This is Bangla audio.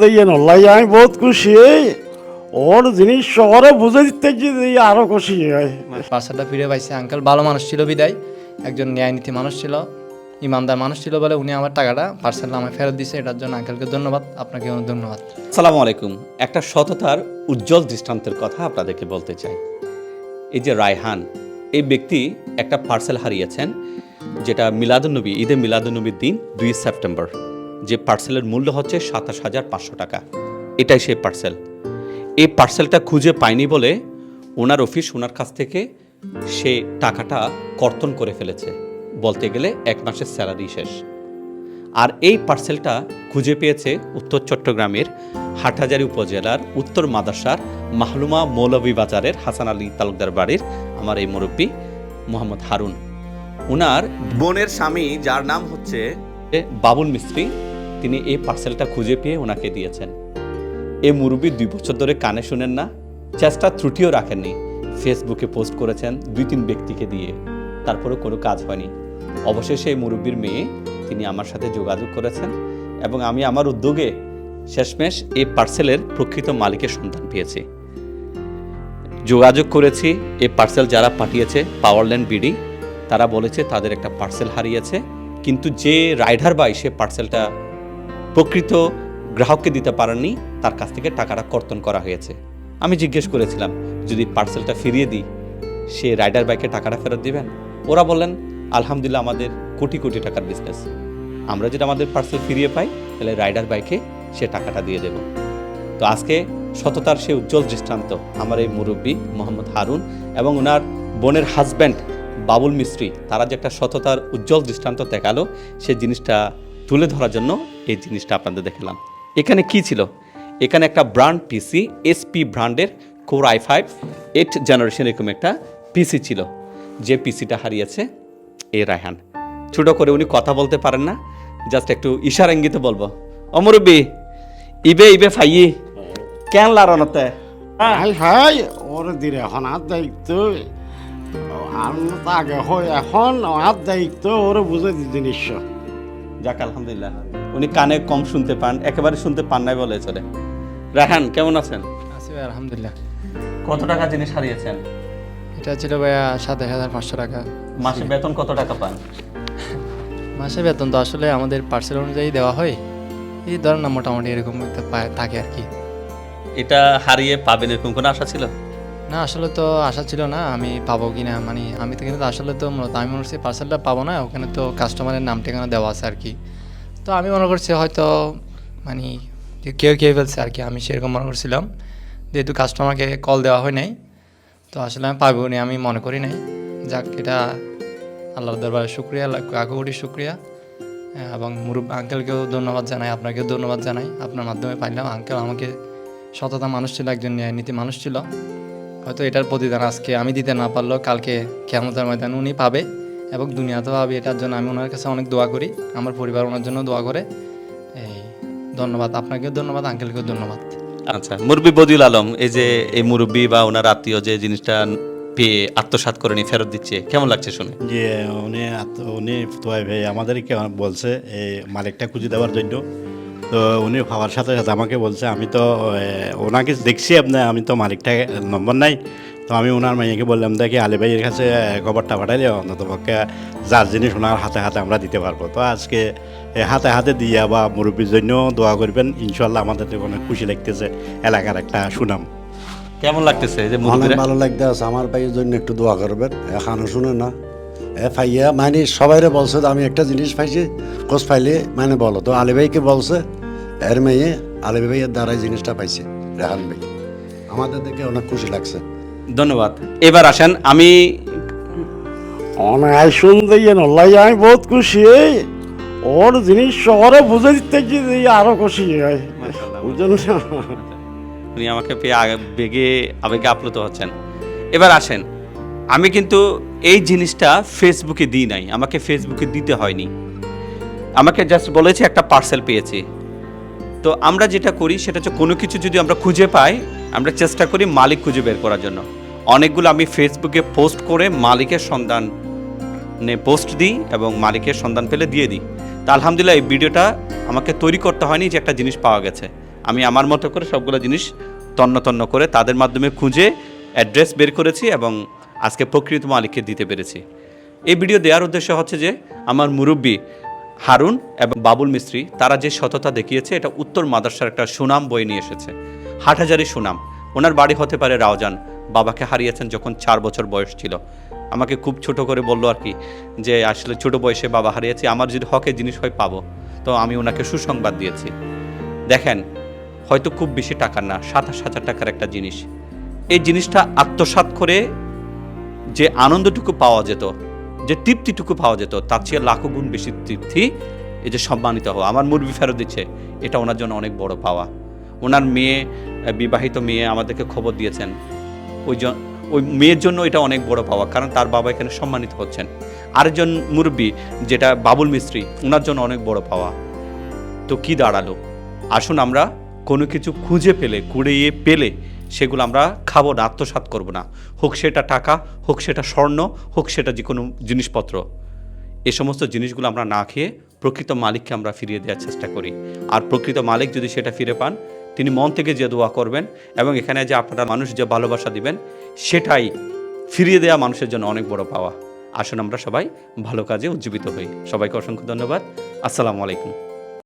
নল্লাই আমি বহুত খুশি ওর জিনিস শহরে বুঝে দিতে আরও খুশি হয়। পার্সেলটা ফিরে পাইছে আঙ্কেল ভালো মানুষ ছিল বিদায় একজন ন্যায়নীতি মানুষ ছিল ইমানদার মানুষ ছিল বলে উনি আমার টাকাটা পার্সেলটা আমায় ফেরত দিছে এটার জন্য আঙ্কেলকে ধন্যবাদ আপনাকেও ধন্যবাদ। আসসালামু আলাইকুম। একটা সততার উজ্জ্বল দৃষ্টান্তের কথা আপনাদেরকে বলতে চাই। এই যে রায়হান এই ব্যক্তি একটা পার্সেল হারিয়েছেন যেটা মিলাদুন্নবী ঈদে মিলাদুন্নবীর দিন দুই সেপ্টেম্বর। যে পার্সেলের মূল্য হচ্ছে সাতাশ হাজার পাঁচশো টাকা। এটাই সেই পার্সেল এই পার্সেলটা খুঁজে পায়নি বলে ওনার অফিস ওনার কাছ থেকে সে টাকাটা কর্তন করে ফেলেছে। বলতে গেলে এক মাসের স্যালারি শেষ। আর এই পার্সেলটা খুঁজে পেয়েছে উত্তর চট্টগ্রামের হাটহাজারী উপজেলার উত্তর মাদাসার মাহলুমা মৌলভী বাজারের হাসান আলী তালুকদার বাড়ির আমার এই মুরব্বী মোহাম্মদ হারুন। ওনার বোনের স্বামী যার নাম হচ্ছে বাবুল মিস্ত্রি। তিনি এই পার্সেলটা খুঁজে পেয়ে ওনাকে দিয়েছেন। এই মুরব্বী দুই বছর ধরে কানে শুনেন না, চেষ্টা ত্রুটিও রাখেননি। ফেসবুকে পোস্ট করেছেন দুই তিন ব্যক্তিকে দিয়ে। তারপরেও কোনো কাজ হয়নি। অবশেষে এই মুরব্বীর মেয়ে তিনি আমার সাথে যোগাযোগ করেছেন এবং আমি আমার উদ্যোগে শেষমেশ এই পার্সেলের প্রকৃত মালিকের সন্ধান পেয়েছি। যোগাযোগ করেছি, এই পার্সেল যারা পাঠিয়েছে, পাওয়ারল্যান্ড বিডি, তারা বলেছে তাদের একটা পার্সেল হারিয়েছে। কিন্তু যে রাইডার বাই সে পার্সেলটা প্রকৃত গ্রাহককে দিতে পারেননি, তার কাছ থেকে টাকাটা কর্তন করা হয়েছে। আমি জিজ্ঞেস করেছিলাম, যদি পার্সেলটা ফিরিয়ে দিই, সে রাইডার বাইকে টাকাটা ফেরত দিবেন? ওরা বললেন, আলহামদুলিল্লাহ, আমাদের কোটি কোটি টাকার বিজনেস আমরা যদি আমাদের পার্সেল ফিরিয়ে পাই, তাহলে রাইডার বাইকে সে টাকাটা দিয়ে দেব। তো আজকে সততার সে উজ্জ্বল দৃষ্টান্ত আমার এই মুরব্বী মোহাম্মদ হারুন এবং ওনার বোনের হাজব্যান্ড বাবুল মিস্ত্রি, তারা যে একটা সততার উজ্জ্বল দৃষ্টান্ত দেখাল, সে জিনিসটা তুলে ধরার জন্য এই জিনিসটা আপনাদের দেখালাম। এখানে কি ছিল? এখানে একটা ব্র্যান্ড পিসি এসপি ব্র্যান্ডের core i five eight generation এরকম একটা পিসি ছিল। যে পিসিটা হারিয়েছে এ রায়হান। ছোট করে উনি কথা বলতে পারেন না জাস্ট একটু ইশার ইঙ্গিতে বলব। অমরবি, ইবে ইবে ফাইয়ে, কেন লারনতে? হাই ওর দিলে এখন আর দায়িত্ব। আর আগে হয় এখন আর দায়িত্ব, ওর বুঝে দি জিনিস যাক আলহামদুলিল্লাহ। উনি কানে কম শুনতে পান একেবারে শুনতে পান নাই বলে চলে। রাহান কেমন আছেন? আছি ভাই আলহামদুলিল্লাহ। কত টাকা জিনিস হারিয়েছেন? এটা ছিল ভাইয়া সাতাশ হাজার পাঁচশো টাকা। মাসে বেতন কত টাকা পান? মাসে বেতন তো আসলে আমাদের পার্সেল অনুযায়ী দেওয়া হয়। এই ধরেন না মোটামুটি এরকম একটা থাকে আর কি। এটা হারিয়ে পাবেন এরকম কোনো আশা ছিল? না, আসলে তো আশা ছিল না আমি পাবো কি না মানে আমি তো কিন্তু আসলে তো মূলত আমি মনে করছি পার্সেলটা পাবো না, ওখানে তো কাস্টমারের নাম ঠিকানা দেওয়া আছে আর কি। তো আমি মনে করছি হয়তো মানে কেউ কেউ ফেলছে আর কি, আমি সেরকম মনে করছিলাম, যেহেতু কাস্টমারকে কল দেওয়া হয় নাই, তো আসলে আমি পাবো না, আমি মনে করি নাই। যাক, এটা আল্লাহর দরবারে শুক্রিয়া কাকু কোটি শুক্রিয়া, এবং মুরুব আঙ্কেলকেও ধন্যবাদ জানাই, আপনাকেও ধন্যবাদ জানাই, আপনার মাধ্যমে পাইলাম। আঙ্কেল আমাকে সততা মানুষ ছিল, একজন ন্যায়নীতি মানুষ ছিল। হয়তো এটার প্রতিদান আজকে আমি দিতে না পারলেও কালকে কেমতের ময়দান উনি পাবে এবং দুনিয়াতেও পাবে এটার জন্য আমি ওনার কাছে অনেক দোয়া করি আমার পরিবার ওনার জন্য দোয়া করে। এই ধন্যবাদ আপনাকেও ধন্যবাদ আঙ্কেলকেও ধন্যবাদ। আচ্ছা মুরব্বী বদিউল আলম এই যে এই মুরব্বী বা ওনার আত্মীয় যে জিনিসটা পেয়ে আত্মসাৎ করে নিয়ে ফেরত দিচ্ছে কেমন লাগছে শুনে? যে উনি আত- উনি তোয়াই ভাই আমাদেরকে বলছে এই মালিকটা খুঁজে দেওয়ার জন্য। তো উনি ভাবার সাথে সাথে আমাকে বলছে আমি তো ওনাকে দেখছি আপনার আমি তো মালিকটা নম্বর নাই। তো আমি ওনার মেয়েকে বললাম দেখি আলী ভাইয়ের কাছে খবরটা পাঠাইলে অন্তত পক্ষে যার জিনিস ওনার হাতে হাতে আমরা দিতে পারব। তো আজকে এ হাতে হাতে দিয়ে বা মুরব্বীর জন্য দোয়া করবেন ইনশাল্লাহ আমাদের তো অনেক খুশি লাগতেছে এলাকার একটা সুনাম। কেমন লাগতেছে যে অনেক ভালো লাগতে আছে আমার ভাইয়ের জন্য একটু দোয়া করবেন এখানে শুনে না। এ ফাইয়া মানে সবাইরে বলছে আমি একটা জিনিস পাইছি কোচ পাইলে মানে বলো। তো আলী ভাইকে বলছে এর মেয়ে আলী ভাইয়ের দ্বারাই জিনিসটা পাইছে রেহান ভাই। আমাদের দেখে অনেক খুশি লাগছে। ধন্যবাদ। এবার আসেন আমি অনায় শুন দিয়ে নল্লাই আমি বহুত খুশি ওর জিনিস শহরে বুঝে দিতে গিয়ে আরও খুশি হয়। বুঝলেন? উনি আমাকে পেয়ে বেগে আবেগে আপ্লুত হচ্ছেন। এবার আসেন আমি কিন্তু এই জিনিসটা ফেসবুকে দিই নাই আমাকে ফেসবুকে দিতে হয়নি। আমাকে জাস্ট বলেছে একটা পার্সেল পেয়েছি। তো আমরা যেটা করি সেটা হচ্ছে কোনো কিছু যদি আমরা খুঁজে পাই, আমরা চেষ্টা করি মালিক খুঁজে বের করার জন্য। অনেকগুলো আমি ফেসবুকে পোস্ট করে মালিকের সন্ধান পোস্ট দিই এবং মালিকের সন্ধান পেলে দিয়ে দিই। তা আলহামদুলিল্লাহ এই ভিডিওটা আমাকে তৈরি করতে হয়নি যে একটা জিনিস পাওয়া গেছে। আমি আমার মতো করে সবগুলো জিনিস তন্ন তন্ন করে তাদের মাধ্যমে খুঁজে অ্যাড্রেস বের করেছি এবং আজকে প্রকৃত মালিককে দিতে পেরেছি। এই ভিডিও দেওয়ার উদ্দেশ্য হচ্ছে যে, আমার মুরব্বী হারুন এবং বাবুল মিস্ত্রি, তারা যে সততা দেখিয়েছে, এটা উত্তর মাদ্রাসার একটা সুনাম বয়ে নিয়ে এসেছে। হাটহাজারি সুনাম। ওনার বাড়ি হতে পারে রাওজান। বাবাকে হারিয়েছেন যখন চার বছর বয়স ছিল। আমাকে খুব ছোট করে বলল আর কি, যে আসলে ছোট বয়সে বাবা হারিয়েছি, আমার যদি হকের জিনিস হয় পাবো। তো আমি ওনাকে সুসংবাদ দিয়েছি। দেখেন, হয়তো খুব বেশি টাকার না, সাতাশ হাজার টাকার একটা জিনিস। এই জিনিসটা আত্মসাৎ করে যে আনন্দটুকু পাওয়া যেত যে তৃপ্তিটুকু পাওয়া যেত, তার চেয়ে লাখো গুণ বেশি তৃপ্তি এই যে সম্মানিত হওয়া। আমার মুরবি ফেরত দিচ্ছে, এটা ওনার জন্য অনেক বড় পাওয়া। ওনার মেয়ে বিবাহিত মেয়ে আমাদেরকে খবর দিয়েছেন। ওই ওই মেয়ের জন্য এটা অনেক বড় পাওয়া, কারণ তার বাবা এখানে সম্মানিত হচ্ছেন। আরেকজন মুরব্বী, যেটা বাবুল মিস্ত্রি, ওনার জন্য অনেক বড় পাওয়া। তো কি দাঁড়াল? আসুন আমরা কোনো কিছু খুঁজে পেলে, কুড়িয়ে পেলে সেগুলো আমরা খাব না, আত্মসাৎ করব না। হোক সেটা টাকা, হোক সেটা স্বর্ণ, হোক সেটা যে কোনো জিনিসপত্র। এ সমস্ত জিনিসগুলো আমরা না খেয়ে প্রকৃত মালিককে আমরা ফিরিয়ে দেওয়ার চেষ্টা করি। আর প্রকৃত মালিক যদি সেটা ফিরে পান, তিনি মন থেকে যে দোয়া করবেন এবং এখানে যে আপনারা মানুষ যে ভালোবাসা দিবেন, সেটাই ফিরিয়ে দেওয়া মানুষের জন্য অনেক বড় পাওয়া। আসুন আমরা সবাই ভালো কাজে উজ্জীবিত হই। সবাইকে অসংখ্য ধন্যবাদ। আসসালামু আলাইকুম।